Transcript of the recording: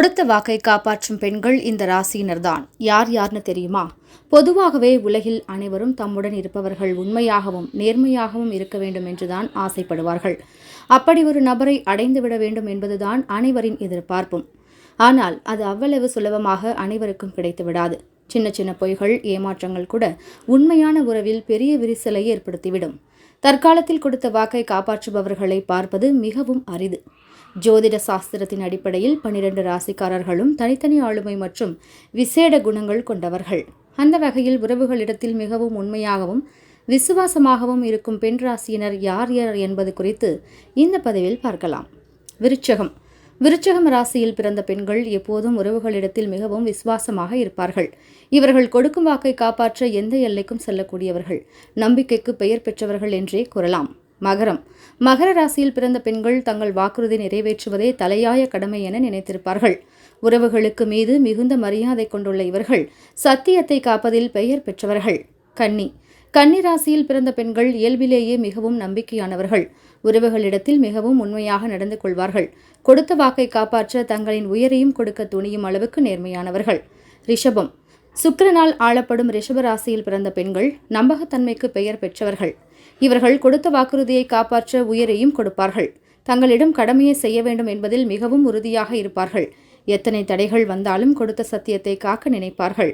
கொடுத்த வாக்கை காப்பாற்றும் பெண்கள் இந்த ராசியினர்தான். யார் யார்னு தெரியுமா? பொதுவாகவே உலகில் அனைவரும் தம்முடன் இருப்பவர்கள் உண்மையாகவும் நேர்மையாகவும் இருக்க வேண்டும் என்றுதான் ஆசைப்படுவார்கள். அப்படி ஒரு நபரை அடைந்துவிட வேண்டும் என்பதுதான் அனைவரின் எதிர்பார்ப்பும். ஆனால் அது அவ்வளவு சுலபமாக அனைவருக்கும் கிடைத்து விடாது. சின்ன சின்ன பொய்கள் ஏமாற்றங்கள் கூட உண்மையான உறவில் பெரிய விரிசலை ஏற்படுத்திவிடும். தற்காலத்தில் கொடுத்த வாக்கை காப்பாற்றுபவர்களை பார்ப்பது மிகவும் அரிது. ஜோதிட சாஸ்திரத்தின் அடிப்படையில் பனிரெண்டு ராசிக்காரர்களும் தனித்தனி ஆளுமை மற்றும் விசேட குணங்கள் கொண்டவர்கள். அந்த வகையில் உறவுகளிடத்தில் மிகவும் உண்மையாகவும் விசுவாசமாகவும் இருக்கும் பெண் ராசியினர் யார் யார் என்பது குறித்து இந்த பதிவில் பார்க்கலாம். விருச்சகம். விருச்சகம் ராசியில் பிறந்த பெண்கள் எப்போதும் உறவுகளிடத்தில் மிகவும் விசுவாசமாக இருப்பார்கள். இவர்கள் கொடுக்கும் வாக்கை காப்பாற்ற எந்த எல்லைக்கும் செல்லக்கூடியவர்கள். நம்பிக்கைக்கு பெயர் பெற்றவர்கள் என்றே கூறலாம். மகரம். மகர ராசியில் பிறந்த பெண்கள் தங்கள் வாக்குறுதி நிறைவேற்றுவதே தலையாய கடமை என நினைத்திருப்பார்கள். உறவுகளுக்கு மீது மிகுந்த மரியாதை கொண்டுள்ள இவர்கள் சத்தியத்தை காப்பதில் பெயர் பெற்றவர்கள். கன்னி. கன்னி ராசியில் பிறந்த பெண்கள் இயல்பிலேயே மிகவும் நம்பிக்கையானவர்கள். உறவுகளிடத்தில் மிகவும் உண்மையாக நடந்து கொள்வார்கள். கொடுத்த வாக்கை காப்பாற்ற தங்களின் உயிரையும் கொடுக்க துணியும் அளவுக்கு நேர்மையானவர்கள். ரிஷபம். சுக்கிரனால் ஆளப்படும் ரிஷப ராசியில் பிறந்த பெண்கள் நம்பகத்தன்மைக்கு பெயர் பெற்றவர்கள். இவர்கள் கொடுத்த வாக்குறுதியை காப்பாற்ற உயிரையும் கொடுப்பார்கள். தங்களிடம் கடமையை செய்ய வேண்டும் என்பதில் மிகவும் உறுதியாக இருப்பார்கள். எத்தனை தடைகள் வந்தாலும் கொடுத்த சத்தியத்தை காக்க நினைப்பார்கள்.